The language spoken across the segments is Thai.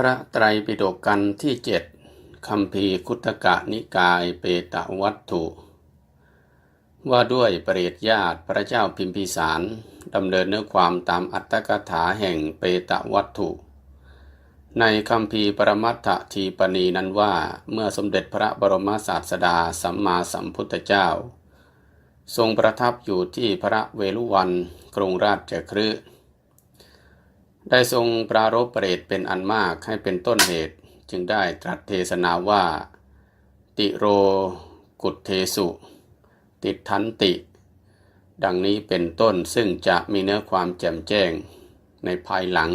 พระไตรปิฎกกันที่เจ็ดคำพีคุตกะนิกายเปตะวัตถุ ว่าด้วยปริยญาติพระเจ้าพิมพิสารดำเนินเนื้อความตามอัตถกถาแห่งเปตะวัตถุ ในคำพีปรมัตถทีปณีนั้นว่าเมื่อสมเด็จพระบรมศาสดาสัมมาสัมพุทธเจ้า ทรงประทับอยู่ที่พระเวลุวันกรุงราชคฤห์ ได้ทรงปรารบเปรตเป็นอันมากให้เป็นต้นเหตุ จึงได้ตรัสเทศนาว่า ติโรกุตเทสุ ติทันติ ดังนี้เป็นต้นซึ่งจะมีเนื้อความแจ่มแจ้งในภายหลัง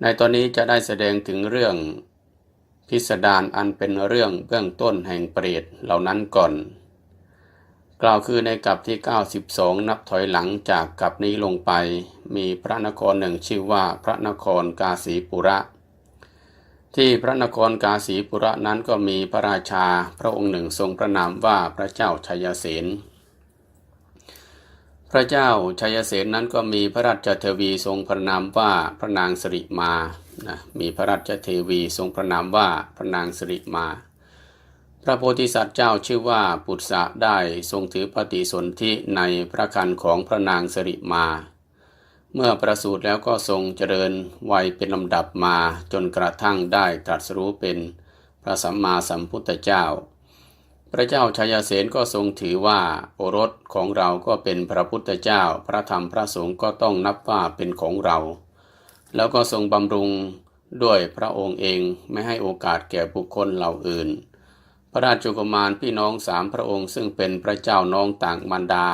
ในตอนนี้จะได้แสดงถึงเรื่องพิสดารอันเป็นเรื่องเบื้องต้นแห่งเปรตเหล่านั้นก่อน กล่าวคือในกับที่ 92 นับถอยหลังจากกับนี้ลงไป มีพระนครหนึ่งชื่อว่าพระนครกาสีปุระ ที่พระนครกาสีปุระนั้นก็มีพระราชาพระองค์หนึ่งทรงพระนามว่าพระเจ้าชัยเสนพระเจ้าชัยเสนนั้นก็มีพระราชเทวีทรงพระนามว่าพระนางสิริมานะมีพระราชเทวีทรงพระนามว่าพระนางสิริมา ระโพธิสัตว์เจ้าชื่อว่าปุตสะได้ทรงถือปฏิสนธิในพระคันของพระนางสริมา เมื่อประสูติแล้วก็ทรงเจริญวัยเป็นลำดับมาจนกระทั่งได้ตรัสรู้เป็นพระสัมมาสัมพุทธเจ้า พระเจ้าชายเสนก็ทรงถือว่าโอรสของเราก็เป็นพระพุทธเจ้า พระธรรมพระสงฆ์ก็ต้องนับว่าเป็นของเรา แล้วก็ทรงบำรุงด้วยพระองค์เองไม่ให้โอกาสแก่บุคคลเหล่าอื่น ระราชกุมารพี่น้องสามพระองค์ ซึ่งเป็นพระเจ้าน้องต่างมันดา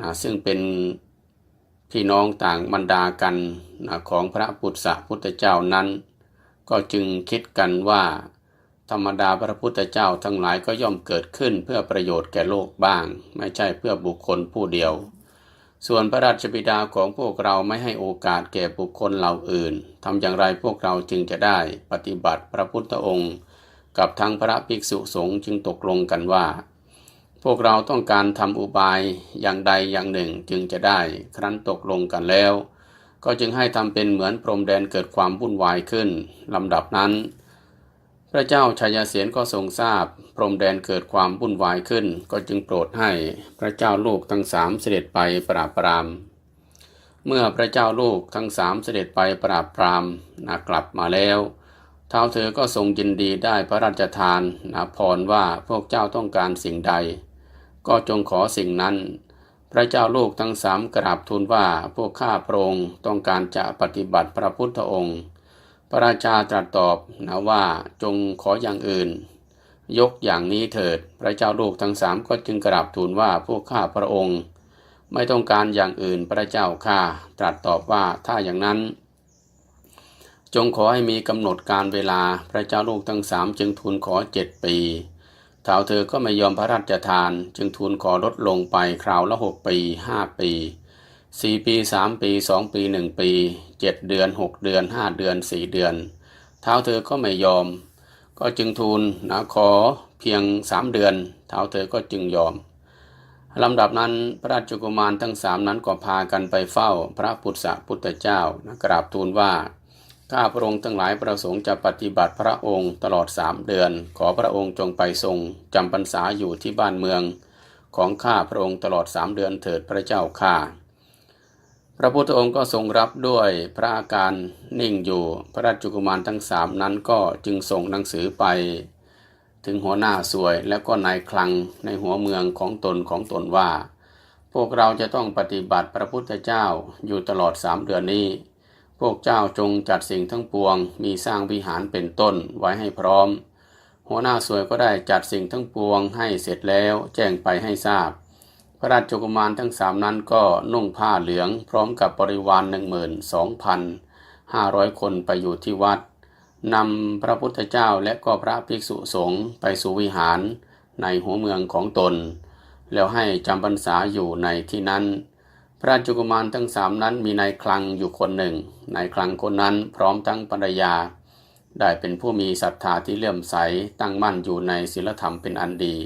นะซึ่งเป็นพี่น้องต่างมันดากันนะของพระพุทธพุทธเจ้านั้น ก็จึงคิดกันว่า ธรรมดาพระพุทธเจ้าทั้งหลายก็ย่อมเกิดขึ้นเพื่อประโยชน์แก่โลกบ้าง ไม่ใช่เพื่อบุคคลผู้เดียว ส่วนพระราชบิดาของพวกเราไม่ให้โอกาสแก่บุคคลเหล่าอื่นทำอย่างไรพวกเราจึงจะได้ปฏิบัติพระพุทธองค์ กับทั้งพระภิกษุสงฆ์จึงตกลงกันว่า พวกเราต้องการทำอุบายอย่างใดอย่างหนึ่งจึงจะได้ ครั้นตกลงกันแล้ว ก็จึงให้ทำเป็นเหมือนพรมแดนเกิดความวุ่นวายขึ้นลำดับนั้น พระเจ้าชายเสียนก็ทรงทราบ พรมแดนเกิดความวุ่นวายขึ้น ก็จึงโปรดให้พระเจ้าลูกทั้งสามเสด็จไปปราบปรามเมื่อพระเจ้าลูกทั้งสามเสด็จไปปราบปรามนากลับมาแล้ว ท้าวเธอก็ทรงยินดีได้พระราชทานนาพรว่าพวกเจ้าต้องการสิ่งใด ก็จงขอสิ่งนั้น พระเจ้าลูกทั้งสามกราบทูลว่าพวกข้าพระองค์ต้องการจะปฏิบัติพระพุทธองค์ พระราชาตรัสตอบนะว่าจงขออย่างอื่น ยกอย่างนี้เถิด พระเจ้าลูกทั้งสามก็จึงกราบทูลว่าพวกข้าพระองค์ ไม่ต้องการอย่างอื่นพระเจ้าข้าตรัสตอบว่าถ้าอย่างนั้น จงขอให้มีกำหนดการเวลาพระเจ้าลูกทั้งสามจึงทูลขอเจ็ดปีท้าวเธอก็ไม่ยอมพระราชทาน จึงทูลขอลดลงไปคราวละหกปีห้าปีสี่ปีสามปีสองปีหนึ่งปีเจ็ดเดือนหกเดือนห้าเดือนสี่เดือนเท้าเธอก็ไม่ยอม ก็จึงทูลนะขอเพียงสามเดือนเท้าเธอก็จึงยอมลำดับนั้นพระราชกุมารทั้งสามนั้นก็พากันไปเฝ้าพระพุทธพุทธเจ้านะกราบทูลว่า ข้าพระองค์ทั้งหลายประสงค์จะปฏิบัติพระองค์ตลอดสามเดือน ขอพระองค์จงไปทรงจำพรรษาอยู่ที่บ้านเมือง ของข้าพระองค์ตลอดสามเดือนเถิดพระเจ้าข้าพระพุทธองค์ก็ทรงรับด้วยพระอาการนิ่งอยู่พระราชกุมารทั้งสามนั้นก็จึงส่งหนังสือไป ถึงหัวหน้าสวยแล้วก็นายคลังในหัวเมืองของตนของตนว่า พวกเราจะต้องปฏิบัติพระพุทธเจ้าอยู่ตลอดสามเดือนนี้ พวกเจ้าจงจัดสิ่งทั้งปวง มีสร้างวิหารเป็นต้นไว้ให้พร้อม หัวหน้าสวยก็ได้จัดสิ่งทั้งปวงให้เสร็จแล้วแจ้งไปให้ทราบ พระราชกุมารทั้งสามนั้นก็นุ่งผ้าเหลือง พร้อมกับบริวารหนึ่งหมื่นสองพันห้าร้อยคนไปอยู่ที่วัดนำพระพุทธเจ้าและก็พระภิกษุสงฆ์ไปสู่วิหารในหัวเมืองของตน แล้วให้จำพรรษาอยู่ในที่นั้น พระราชกุมารทั้งสามนั้นมีนายคลังอยู่คนหนึ่ง นายคลังคนนั้นพร้อมทั้งภรรยา ได้เป็นผู้มีศรัทธาที่เลื่อมใสตั้งมั่นอยู่ในศีลธรรมเป็นอันดี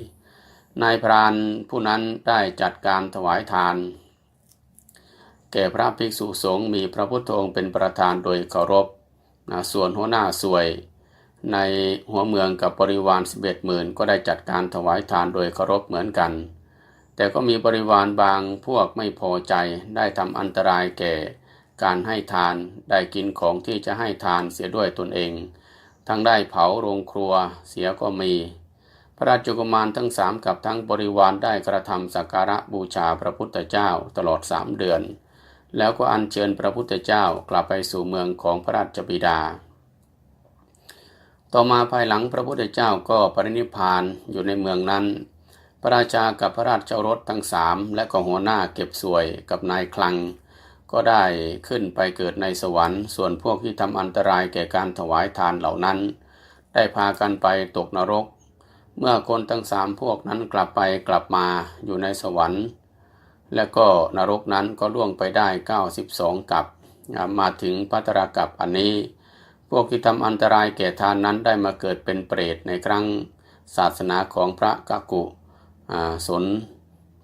นายพรานผู้นั้นได้จัดการถวายทาน แก่พระภิกษุสงฆ์มีพระพุทธองค์เป็นประธานโดยเคารพนะส่วนหัวหน้าสวย ในหัวเมืองกับบริวารสิบเอ็ดหมื่นก็ได้จัดการถวายทานโดยเคารพเหมือนกัน แต่ก็มีบริวารบางพวกไม่พอใจได้ทำอันตรายแก่ การให้ทานได้กินของที่จะให้ทานเสียด้วยตนเอง ทั้งได้เผาโรงครัวเสียก็มี พระราชกุมารทั้งสามกับทั้งบริวารได้กระทำสักการะบูชาพระพุทธเจ้าตลอดสามเดือน แล้วก็อัญเชิญพระพุทธเจ้ากลับไปสู่เมืองของพระราชบิดาต่อมาภายหลังพระพุทธเจ้าก็ปรินิพานอยู่ในเมืองนั้น ระราชากับพระราชโอรสทั้งสามและก็หัวหน้าเก็บสวยกับนายคลัง ก็ได้ขึ้นไปเกิดในสวรรค์ ส่วนพวกที่ทำอันตรายแก่การถวายทานเหล่านั้น ได้พากันไปตกนรก เมื่อคนทั้งสามพวกนั้นกลับไปกลับมาอยู่ในสวรรค์ และก็นรกนั้นก็ล่วงไปได้ 92 กับ มาถึงพัตรกับอันนี้ พวกที่ทำอันตรายแก่ทานนั้นได้มาเกิดเป็นเปรตในครั้งศาสนาของพระกะกุ สน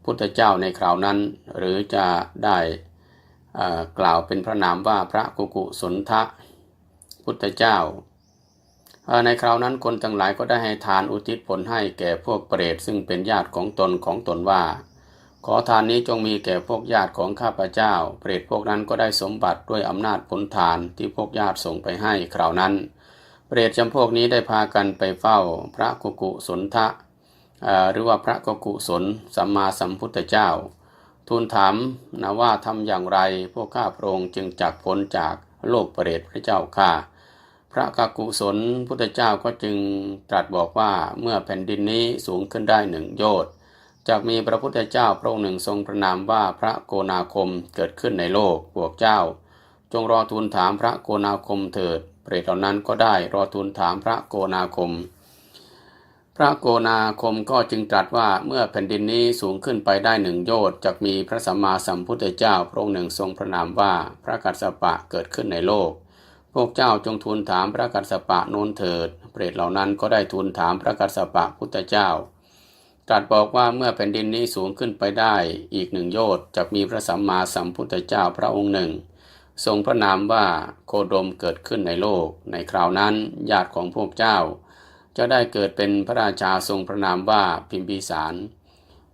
พุทธเจ้าในคราวนั้น หรือจะได้กล่าวเป็นพระนามว่าพระกุกุสนทะพุทธเจ้า ในคราวนั้นคนทั้งหลายก็ได้ให้ทานอุทิศผลให้แก่พวกเปรตซึ่งเป็นญาติของตนของตนว่า ขอทานนี้จงมีแก่พวกญาติของข้าพเจ้า เปรตพวกนั้นก็ได้สมบัติด้วยอำนาจผลทานที่พวกญาติส่งไปให้คราวนั้น เปรตจำพวกนี้ได้พากันไปเฝ้าพระกุกุสนทะ หรือว่าพระกกุสนสัมมาสัมพุทธเจ้า ทูลถามนะว่าทำอย่างไรพวกข้าพระองค์จึงจักพ้นจากโลกเปรตพระเจ้าข้าพระกกุศลพุทธเจ้าก็จึงตรัสบอกว่าเมื่อแผ่นดินนี้สูงขึ้นได้หนึ่งโยชน์จากมีพระพุทธเจ้าพระองค์หนึ่งทรงพระนามว่าพระโกนาคมเกิดขึ้นในโลกพวกเจ้า จงรอทูลถามพระโกนาคมเถิด เปรตเหล่านั้นก็ได้รอทูลถามพระโกนาคม พระโกนาคมก็จึงตรัสว่าเมื่อแผ่นดินนี้สูงขึ้นไปได้หนึ่งโยชน์จากมีพระสัมมาสัมพุทธเจ้าพระองค์หนึ่งทรงพระนามว่าพระกัสสปะเกิดขึ้นในโลก พวกเจ้าจงทูลถามพระกัสสปะโน้นเถิด เปรตเหล่านั้นก็ได้ทูลถามพระกัสสปะพุทธเจ้า ตรัสบอกว่าเมื่อแผ่นดินนี้สูงขึ้นไปได้อีกหนึ่งโยชน์จะมีพระสัมมาสัมพุทธเจ้าพระองค์หนึ่ง ทรงพระนามว่าโคดมเกิดขึ้นในโลก ในคราวนั้นญาติของพวกเจ้า จะได้เกิดเป็นพระราชาทรงพระนามว่าพิมพิสาร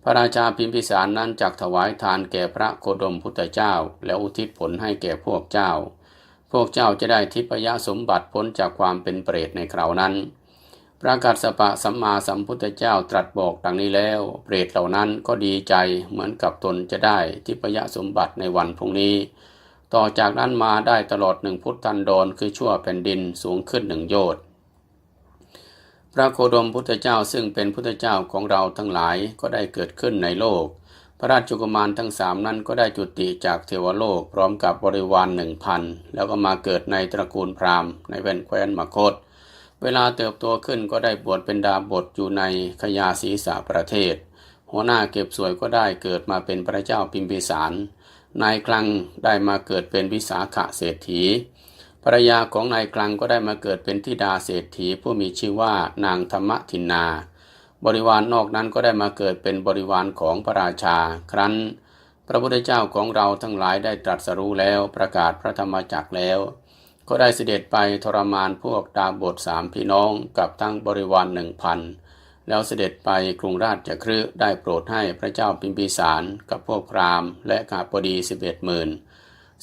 พระราชาพิมพิสารนั้นจักถวายทานแก่พระโคดมพุทธเจ้า แล้วอุทิศผลให้แก่พวกเจ้า พวกเจ้าจะได้ทิพยสมบัติพ้นจากความเป็นเปรตในคราวนั้น พระกัสสปะสัมมาสัมพุทธเจ้าตรัสบอกดังนี้แล้ว เปรตเหล่านั้นก็ดีใจเหมือนกับตนจะได้ทิพยสมบัติในวันพรุ่งนี้ ต่อจากนั้นมาได้ตลอดหนึ่งพุทธันดรคือชั่วแผ่นดินสูงขึ้นหนึ่งโยชน์ พระโคดมพุทธเจ้าซึ่งเป็นพุทธเจ้าของเราทั้งหลายก็ได้เกิดขึ้นในโลก พระราชกุมารทั้งสามนั้นก็ได้จุติจากเทวโลกพร้อมกับบริวารหนึ่งพันแล้วก็มาเกิดในตระกูลพราหมณ์ในแว่นแคว้นมคต เวลาเติบโตขึ้นก็ได้บวชเป็นดาบทอยู่ในขยาศีสาประเทศ หัวหน้าเก็บสวยก็ได้เกิดมาเป็นพระเจ้าพิมพิสารนายคลังได้มาเกิดเป็นวิสาขะเศรษฐี ภรรยาของนายคลังก็ได้มาเกิดเป็นธิดาเศรษฐีผู้มีชื่อว่านางธรรมทินนา บริวารนนอกนั้นก็ได้มาเกิดเป็นบริวารของพระราชา ครั้น พระพุทธเจ้าของเราทั้งหลายได้ตรัสรู้แล้วประกาศพระธรรมจักรแล้ว ก็ได้เสด็จไปทรมานพวกดาบทสามพี่น้องกับทั้งบริวารหนึ่งพันแล้วเสด็จไปกรุงราชจักรได้โปรดให้พระเจ้าพิมพิสารกับพวกพรามและกาปดีสิบเอ็ดหมื่น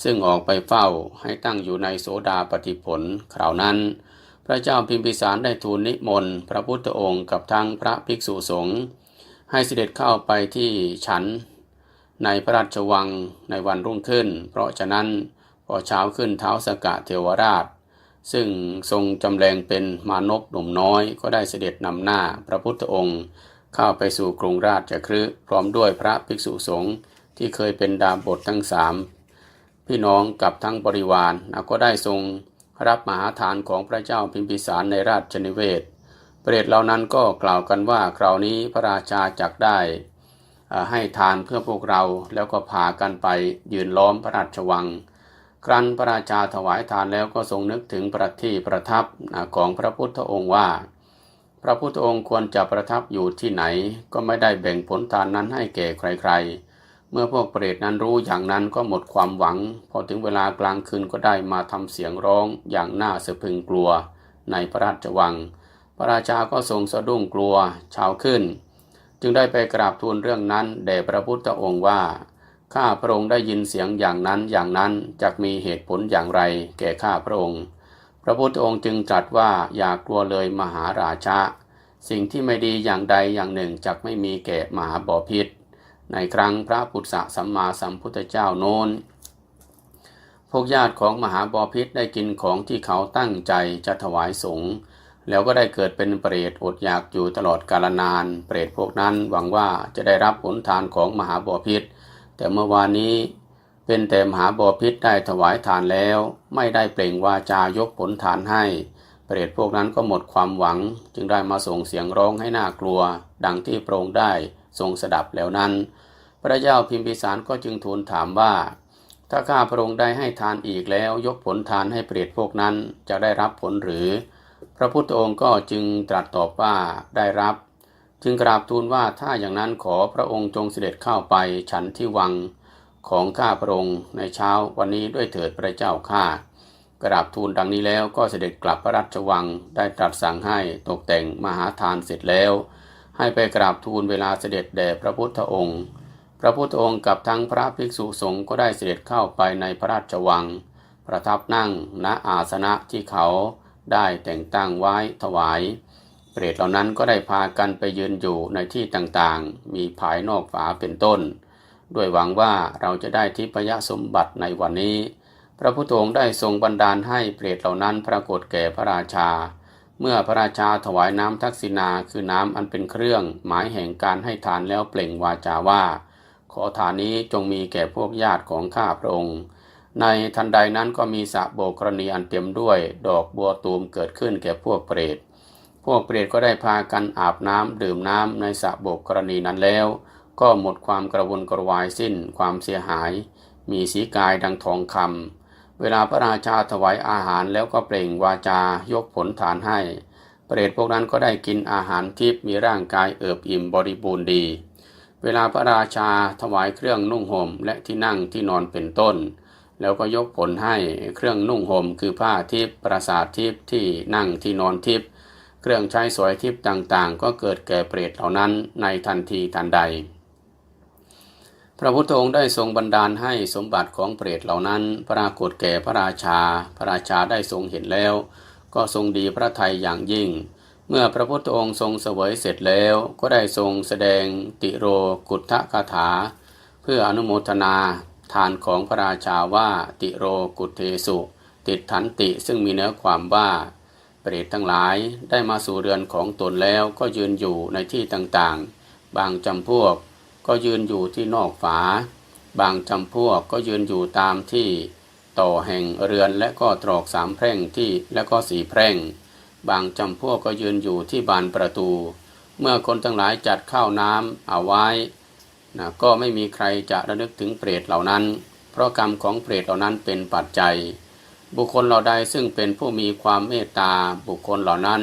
ซึ่งออกไปเฝ้าให้ตั้งอยู่ในโสดาปฏิผลคราวนั้น พระเจ้าพิมพิสารได้ทูลนิมนต์ พระพุทธองค์กับทั้งพระภิกษุสงฆ์ให้เสด็จเข้าไปที่ฉัน ในพระราชวังในวันรุ่งขึ้น เพราะฉะนั้นพอเช้าขึ้นเท้าสกะเทวราช ซึ่งทรงจำแรงเป็นมานพหนุ่มน้อยก็ได้เสด็จนำหน้าพระพุทธองค์เข้าไปสู่กรุงราชจักรพร้อมด้วยพระภิกษุสงฆ์ที่เคยเป็นดาบททั้งสาม พี่น้องกับทั้งบริวารก็ได้ทรงรับมหาทานของพระเจ้าพิมพิสารในราชนิเวศเปรตเหล่านั้นก็กล่าวกันว่าคราวนี้พระราชาจักได้ให้ทานเพื่อพวกเราแล้วก็พากันไปยืนล้อมพระราชวัง ครั้นพระราชาถวายทานแล้วก็ทรงนึกถึงประที่ประทับของพระพุทธองค์ว่า พระพุทธองค์ควรจะประทับอยู่ที่ไหน ก็ไม่ได้แบ่งผลทานนั้นให้แก่ใครๆ เมื่อพวกเปรตนั้นรู้อย่างนั้นก็หมดความหวัง พอถึงเวลากลางคืนก็ได้มาทำเสียงร้องอย่างน่าสะพึงกลัว ในพระราชวัง พระราชาก็ทรงสะดุ้งกลัวช้าขึ้น จึงได้ไปกราบทูลเรื่องนั้นแด่พระพุทธองค์ว่าข้าพระองค์ได้ยินเสียงอย่างนั้นอย่างนั้นจะมีเหตุผลอย่างไร แก่ข้าพระองค์ พระพุทธองค์จึงตรัสว่าอย่ากลัวเลยมหาราชาสิ่งที่ไม่ดีอย่างใดอย่างหนึ่งจักไม่มีแก่มหาบอพิษ ในครั้งพระพุทธสัมมาสัมพุทธเจ้าโน้น พวกญาติของมหาบอพิษได้กินของที่เขาตั้งใจจะถวายสงฆ์แล้วก็ได้เกิดเป็นเปรตอดอยากอยู่ตลอดกาลนาน เปรตพวกนั้นหวังว่าจะได้รับผลทานของมหาบอพิษ แต่เมื่อวานนี้เป็นแต่มหาบอพิษได้ถวายทานแล้ว ไม่ได้เปล่งวาจายกผลทานให้ เปรตพวกนั้นก็หมดความหวัง จึงได้มาส่งเสียงร้องให้น่ากลัว ดังที่โปรงได้ ทรงสดับแล้วนั้น พระเจ้าพิมพิสารก็จึงทูลถามว่า ถ้าข้าพระองค์ได้ให้ทานอีกแล้วยกผลทานให้เปรตพวกนั้นจะได้รับผลหรือ พระพุทธองค์ก็จึงตรัสตอบว่าได้รับ จึงกราบทูลว่าถ้าอย่างนั้นขอพระองค์จงเสด็จเข้าไปฉันที่วังของข้าพระองค์ในเช้าวันนี้ด้วยเถิดพระเจ้าข้ากราบทูลดังนี้แล้วก็เสด็จกลับพระราชวังได้ตรัสสั่งให้ตกแต่งมหาทานเสร็จแล้ว ให้ไปกราบทูลเวลาเสด็จแด่พระพุทธองค์ พระพุทธองค์กับทั้งพระภิกษุสงฆ์ก็ได้เสด็จเข้าไปในพระราชวัง ประทับนั่งณอาสนะที่เขาได้แต่งตั้งไว้ถวาย เปรตเหล่านั้นก็ได้พากันไปยืนอยู่ในที่ต่างๆ มีภายนอกฝาเป็นต้น ด้วยหวังว่าเราจะได้ทิพยสมบัติในวันนี้ พระพุทธองค์ได้ทรงบันดาลให้เปรตเหล่านั้นปรากฏแก่พระราชา เมื่อพระราชาถวายน้ำทักษิณาคือน้ำอันเป็นเครื่อง หมายแห่งการให้ทานแล้วเปล่งวาจาว่า ขอทานนี้จงมีแก่พวกญาติของข้าพระองค์ ในทันใดนั้นก็มีสระโบกรณีอันเต็มด้วย ดอกบัวตูมเกิดขึ้นแก่พวกเปรต พวกเปรตก็ได้พากันอาบน้ำดื่มน้ำในสระโบกกรณีนั้นแล้ว ก็หมดความกระวนกระวายสิ้นความเสียหาย มีสีกายดังทองคำ เวลาพระราชาถวายอาหารแล้วก็เปล่งวาจายกผลฐานให้ เปรตพวกนั้นก็ได้กินอาหารทิพย์มีร่างกายเอิบอิ่มบริบูรณ์ดี เวลาพระราชาถวายเครื่องนุ่งห่มและที่นั่งที่นอนเป็นต้น แล้วก็ยกผลให้เครื่องนุ่งห่มคือผ้าทิพย์ปราสาททิพย์ที่นั่งที่นอนทิพย์เครื่องใช้สวยทิพย์ต่างๆ ก็เกิดแก่เปรตเหล่านั้นในทันทีทันใด พระพุทธองค์ได้ทรงบันดาลให้สมบัติของเปรตเหล่านั้น ปรากฏแก่พระราชา พระราชาได้ทรงเห็นแล้ว ก็ทรงดีพระทัยอย่างยิ่ง เมื่อพระพุทธองค์ทรงเสวยเสร็จแล้ว ก็ได้ทรงแสดงติโรกุทธคาถา เพื่ออนุโมทนาทานของพระราชาว่าติโรกุเทสุ ติดถันติซึ่งมีเนื้อความว่าเปรตทั้งหลายได้มาสู่เรือนของตนแล้วก็ยืนอยู่ในที่ต่างๆ บางจำพวก ก็ยืนอยู่ที่นอกฝา บางจำพวกก็ยืนอยู่ตามที่ต่อแห่งเรือนและก็ตรอกสามแพร่งที่และก็สีแพร่ง บางจำพวกก็ยืนอยู่ที่บานประตู เมื่อคนทั้งหลายจัดข้าวน้ำเอาไว้นะก็ไม่มีใครจะระลึกถึงเปรตเหล่านั้น เพราะกรรมของเปรตเหล่านั้นเป็นปัจจัย บุคคลเหล่าใดซึ่งเป็นผู้มีความเมตตาบุคคลเหล่านั้น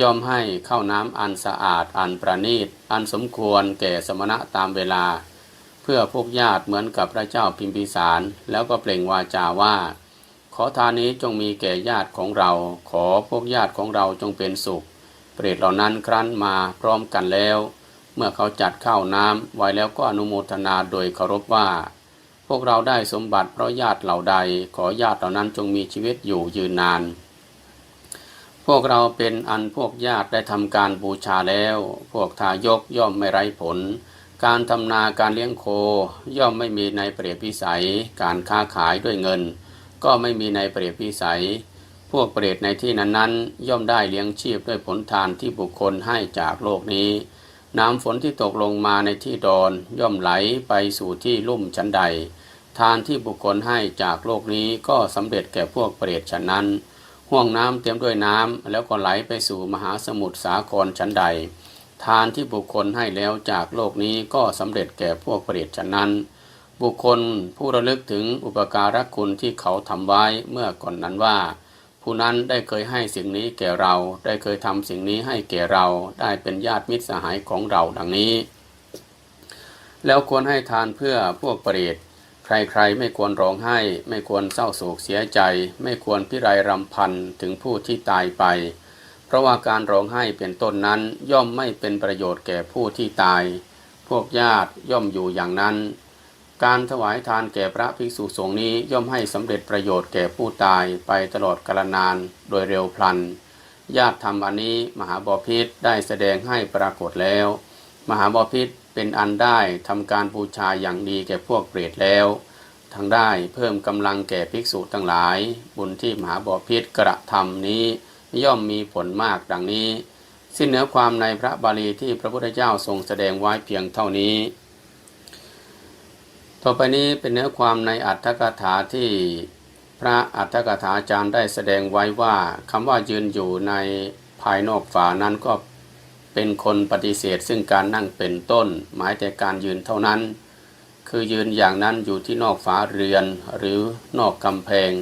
ย่อมให้ข้าวน้ำอันสะอาดอันประณีต อันสมควรแก่สมณะตามเวลา เพื่อพวกญาติเหมือนกับพระเจ้าพิมพิสาร แล้วก็เปล่งวาจาว่า ขอทานนี้จงมีแก่ญาติของเรา ขอพวกญาติของเราจงเป็นสุข เปรตเหล่านั้นครั้นมาพร้อมกันแล้ว เมื่อเขาจัดข้าวน้ำไว้แล้วก็อนุโมทนาโดยเคารพว่า พวกเราได้สมบัติเพราะญาติเหล่าใด ขอญาติเหล่านั้นจงมีชีวิตอยู่ยืนนาน พวกเราเป็นอันพวกญาติได้ทำการบูชาแล้ว พวกทายกย่อมไม่ไร้ผล การทำนาการเลี้ยงโคย่อมไม่มีในเปรียบพิสัย การค้าขายด้วยเงิน ก็ไม่มีในเปรียบพิสัย พวกเปรตในที่นั้นๆ ย่อมได้เลี้ยงชีพด้วยผลทานที่บุคคลให้จากโลกนี้ น้ำฝนที่ตกลงมาในที่ดอนย่อมไหลไปสู่ที่ลุ่มชั้นใด ทานที่บุคคลให้จากโลกนี้ก็สำเร็จแก่พวกเปรตฉะนั้น ห่วงน้ำเต็มด้วยน้ำแล้วก็ไหลไปสู่มหาสมุทรสาครชั้นใด ทานที่บุคคลให้แล้วจากโลกนี้ก็สำเร็จแก่พวกเปรตฉะนั้น บุคคลผู้ระลึกถึงอุปการะคุณที่เขาทำไว้เมื่อก่อนนั้นว่า ผู้นั้นได้เคยให้สิ่งนี้แก่เรา ได้เคยทำสิ่งนี้ให้แก่เราได้เป็นญาติมิตรสหายของเราดังนี้ แล้วควรให้ทานเพื่อพวกเปรต ใครๆไม่ควรร้องไห้ ไม่ควรเศร้าโศกเสียใจ ไม่ควรพิไรรำพันถึงผู้ที่ตายไป เพราะว่าการร้องไห้เป็นต้นนั้นย่อมไม่เป็นประโยชน์แก่ผู้ที่ตาย พวกญาติย่อมอยู่อย่างนั้น การถวายทานแก่พระภิกษุสงฆ์นี้ย่อมให้สำเร็จประโยชน์แก่ผู้ตายไปตลอดกาลนานโดยเร็วพลัน ญาติธรรมอันนี้มหาบอพิษได้แสดงให้ปรากฏแล้ว มหาบอพิษ เป็นอันได้ทำการบูชาอย่างดีแก่พวกเปรตแล้วทั้งได้เพิ่มกำลังแก่ภิกษุทั้งหลาย บุญที่มหาบอพิษกระทำนี้ย่อมมีผลมากดังนี้ สิ้นเนื้อความในพระบาลีที่พระพุทธเจ้าทรงแสดงไว้เพียงเท่านี้ ต่อไปนี้เป็นเนื้อความในอัตถกถาที่พระอัตถกถาจารย์ได้แสดงไว้ว่าคำว่ายืนอยู่ในภายนอกฝานั้นก็ เป็นคนปฏิเสธซึ่งการนั่งเป็นต้น หมายแต่การยืนเท่านั้น คือยืนอย่างนั้นอยู่ที่นอกฝาเรือน หรือนอกกำแพง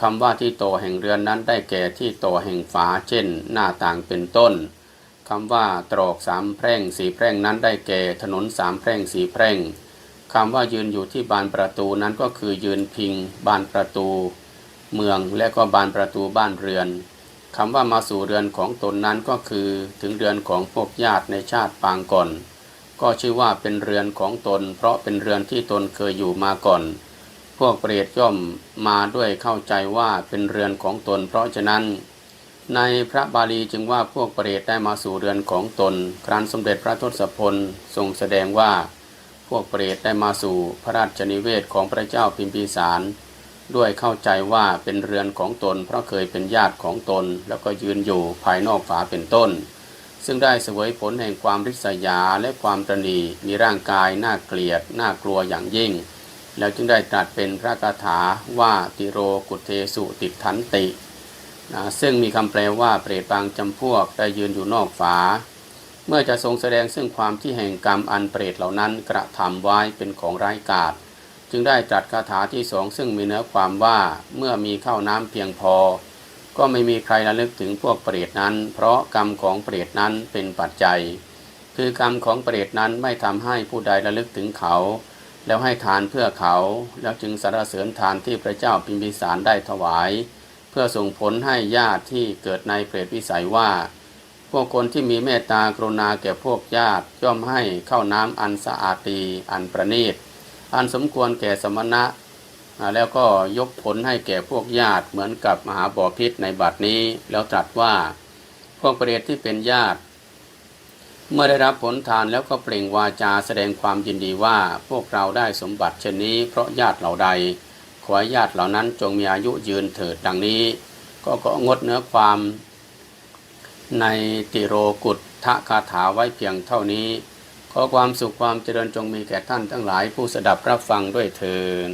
คำว่าที่โตแห่งเรือนนั้นได้แก่ที่โตแห่งฝาเช่น หน้าต่างเป็นต้นคำว่าตรอกสามแพร่งสี่แพร่งนั้นได้แก่ถนนสามแพร่งสี่แพร่งคำว่ายืนอยู่ที่บานประตูนั้นก็คือยืนพิง บานประตู เมืองและก็บานประตูบ้านเรือน คำว่ามาสู่เรือนของตนนั้นก็คือถึงเรือนของพวกญาติในชาติปางก่อน ก็ชื่อว่าเป็นเรือนของตน เพราะเป็นเรือนที่ตนเคยอยู่มาก่อน พวกเปรตย่อมมาด้วยเข้าใจว่าเป็นเรือนของตน เพราะฉะนั้น ในพระบาลีจึงว่าพวกเปรตได้มาสู่เรือนของตน ครั้นสมเด็จพระทศพลทรงแสดงว่า พวกเปรตได้มาสู่พระราชนิเวศของพระเจ้าพิมพิสาร ด้วยเข้าใจว่าเป็นเรือนของตน เพราะเคยเป็นญาติของตน แล้วก็ยืนอยู่ภายนอกฝาเป็นต้น ซึ่งได้เสวยผลแห่งความริษยาและความตรณีมีร่างกายน่าเกลียด น่ากลัวอย่างยิ่ง แล้วจึงได้ตรัสเป็นพระคาถาว่าติโรกุเทสุติทันตินะซึ่งมีคำแปลว่าเปรตบางจำพวกได้ยืนอยู่นอกฝา เมื่อจะทรงแสดงซึ่งความที่แห่งกรรมอันเปรตเหล่านั้นกระทำไว้เป็นของร้ายกาจ จึงได้ตรัสคาถาที่สองซึ่งมีเนื้อความว่าเมื่อมีข้าวน้ำเพียงพอ ก็ไม่มีใครระลึกถึงพวกเปรตนั้น เพราะกรรมของเปรตนั้นเป็นปัจจัย คือกรรมของเปรตนั้นไม่ทำให้ผู้ใดระลึกถึงเขา แล้วให้ทานเพื่อเขา แล้วจึงสรรเสริญทานที่พระเจ้าพิมพิสารได้ถวาย เพื่อส่งผลให้ญาติที่เกิดในเปรตวิสัยว่าพวกคนที่มีเมตตากรุณาแก่พวกญาติย่อมให้เข้าน้ำอันสะอาดดีอันประณีต อันสมควรแก่สมณะแล้วก็ยกผลให้แก่พวกญาติเหมือนกับมหาบอพิษในบัดนี้ แล้วตรัสว่าพวกเปรตที่เป็นญาติ เมื่อได้รับผลทานแล้วก็เปล่งวาจาแสดงความยินดีว่าพวกเราได้สมบัติเช่นนี้ เพราะญาติเหล่าใด ขอญาติเหล่านั้นจงมีอายุยืนเถิดดังนี้ ก็ก็งดเนื้อความในติโรกุตทะคาถาไว้เพียงเท่านี้ ขอความสุขความเจริญจงมีแก่ท่านทั้งหลายผู้สดับรับฟังด้วยเทิน